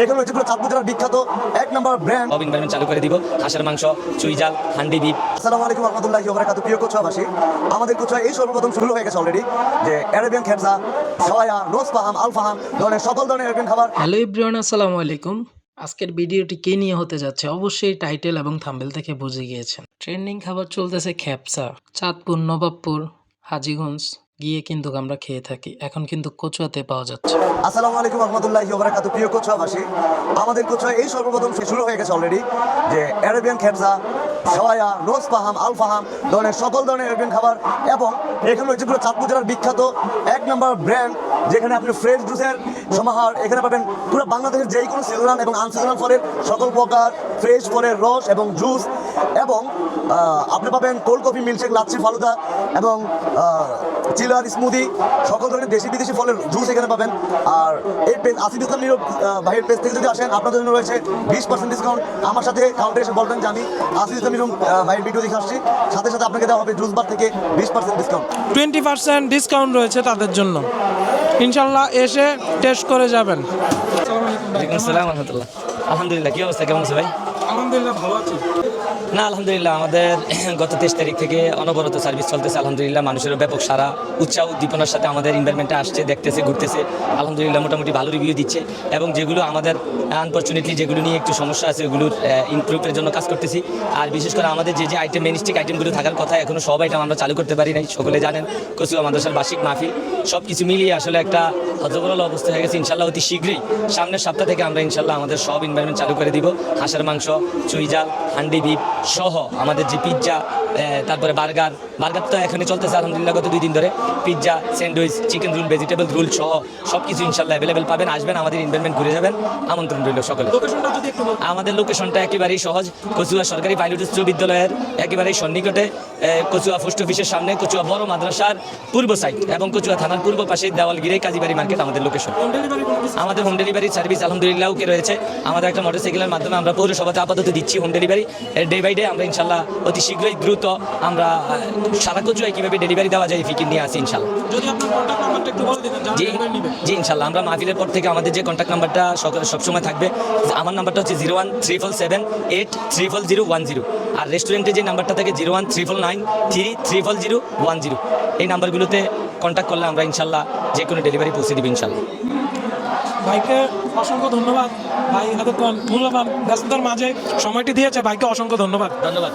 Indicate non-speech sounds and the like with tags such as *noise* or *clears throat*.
এখানে হচ্ছে পুরো চাঁদপুর জেলার বিখ্যাত এক নম্বর ব্র্যান্ড এনভায়রনমেন্ট চালু করে দিব। হাঁসের মাংস চুই জাল হান্ডি বিপ। আসসালামু আলাইকুম রহমতুল্লাহি ওবারাকাতু প্রিয় কোচুয়াবাসী আমাদের কোচুয়া এই সর্বপ্রথম শুরু হয়ে গেছে অলরেডি যে অ্যারাবিয়ান খেরসা সয়া রোজ ফাহাম ধরনের সকল ধরনের অ্যারাবিয়ান খাবার। হ্যালো ইব্রিয়ান আসসালামু আলাইকুম। আজকের ভিডিওটি কে নিয়ে হতে যাচ্ছে অবশ্যই টাইটেল এবং থাম্বেল থেকে বুঝে গিয়েছেন। ট্রেন্ডিং খাবার চলতেছে খ্যাপসা চাঁদপুর নবাবপুর হাজিগঞ্জ। গিয়ে কিন্তু আমরা খেয়ে থাকি। এখন কিন্তু কচুয়াতে পাওয়া যাচ্ছে। আসসালামু আলাইকুম রহমতুল্লাহি ওবারাকাতু। প্রিয় কোচুয়াবাসী, আমাদের কচুয়া এই সর্বপ্রথম শুরু হয়ে গেছে অলরেডি যে অ্যারাবিয়ান খেরসা সয়া রোজ ফাহাম আল ফাহাম ধরনের সকল ধরনের অ্যারাবিয়ান খাবার এবং এখানে হচ্ছে পুরো চাঁদপুর জেলার বিখ্যাত এক নম্বর ব্র্যান্ড যেখানে আপনি ফ্রেশ জুসের সমাহার এখানে পাবেন পুরো বাংলাদেশের যেই কোনো সিজনাল এবং আনসিজনাল ফলের সকল প্রকার ফ্রেশ ফলের রস এবং জুস এবং আপনি পাবেন cold coffee milkshake lassi falooda এবং চিলার স্মুদি সকল ধরনের দেশি বিদেশি ফলের জুস এখানে পাবেন। আর এই পেজ আসিফ ইসলাম নীরব ভাইয়ের পেজ থেকে যদি আসেন আপনাদের জন্য রয়েছে বিশ পার্সেন্ট ডিসকাউন্ট আমার সাথে কাউন্টারে এসে বলবেন যে আমি আসিফ ইসলাম নীরব ভাইয়ের ভিডিও দেখে আসছি। সাথে সাথে আপনাকে দেওয়া হবে জুস বার থেকে বিশ percent discount twenty percent discount রয়েছে তাদের জন্য। ইনশাল্লাহ এসে টেস্ট করে যাবেন। আলহামদুলিল্লাহ কি অবস্থা? কেমন আছে ভাই? আলহামদুলিল্লাহ ভালো আছি। না, আলহামদুলিল্লাহ, আমাদের *clears throat* গত তেইশ তারিখ থেকে অনবরত সার্ভিস চলতেছে, আলহামদুলিল্লাহ মানুষের ব্যাপক সারা উৎসাহ উদ্দীপনার সাথে আমাদের ইনভারমেন্টে আসছে, দেখতেছে, ঘুরতেছে, আলহামদুলিল্লাহ, মোটামুটি ভালো রিভিউ দিচ্ছে, এবং যেগুলো আমাদের আনফর্চুনেটলি যেগুলো নিয়ে একটু সমস্যা আছে ওগুলোর ইমপ্রুভের জন্য কাজ করতেছি। আর বিশেষ করে আমাদের যে যে আইটেম মেনিস্টিক আইটেমগুলো থাকার কথা এখনও সব আইটেম আমরা চালু করতে পারি নাই। সকলে জানেন, কচুয়া মাদ্রাসার বার্ষিক মাহফিল সব কিছু মিলিয়ে আসলে একটা হজবরল অবস্থা হয়ে গেছে। ইনশাল্লাহ অতি শীঘ্রই সামনের সপ্তাহ থেকে আমরা ইনশাল্লাহ আমাদের সব ইনভারমেন্ট চালু করে দিব। হাঁসের মাংস, চুই জাল, হান্ডি, বিপ সহ আমাদের যে পিৎজা তারপরে বার্গার বার্গার তো এখানে চলতেছে আলহামদুলিল্লাহ গত দুই দিন ধরে। Pizza sandwich chicken roll vegetable roll সহ সব কিছু ইনশাল্লাহ অ্যাভেলেবেল পাবেন। আসবেন, আমাদের ইনভেস্টমেন্ট ঘুরে যাবেন। আমন্ত্রণ রইল সকলে। আমাদের লোকেশনটা একেবারেই সহজ। কচুয়া সরকারি পাইলট উচ্চ বিদ্যালয়ের একেবারেই সন্নিকটে কচুয়া পোস্ট অফিসের সামনে কচুয়া বড় মাদ্রাসার পূর্ব সাইড এবং কচুয়া থানার পূর্ব পাশে দেওয়াল গিরে কাজীবাড়ি মার্কেট আমাদের লোকেশন আমাদের হোম ডেলিভারি সার্ভিস আলহামদুলিল্লাহ ওকে রয়েছে। আমাদের একটা মোটরসাইকেলের মাধ্যমে আমরা পৌরসভাতে আপাতত দিচ্ছি home delivery day by day আমরা ইনশাল্লাহ অতি শীঘ্রই দ্রুত আমরা সারা কচুয়ায় কীভাবে ডেলিভারি দেওয়া যায় ফিকির নিয়ে আসি ইনশাল্লাহ। জি জি ইনশাল্লাহ। আমরা মাহফিলের পর থেকে আমাদের যে কন্ট্যাক্ট নাম্বারটা সকালে সবসময় থাকবে। আমার নাম্বারটা হচ্ছে zero one three four seven eight three four zero one zero. আর রেস্টুরেন্টে যে নাম্বারটা থাকে zero one three four nine three three four zero one zero. এই নাম্বারগুলোতে কন্ট্যাক্ট করলে আমরা ইনশাল্লাহ যে কোনো ডেলিভারি পৌঁছে দেবো ইনশাল্লাহ। ভাইকে অসংখ্য ধন্যবাদ। ভাই এতক্ষণ মূল্যবান ব্যস্ততার মাঝে সময়টি দিয়েছে। ভাইকে অসংখ্য ধন্যবাদ। ধন্যবাদ।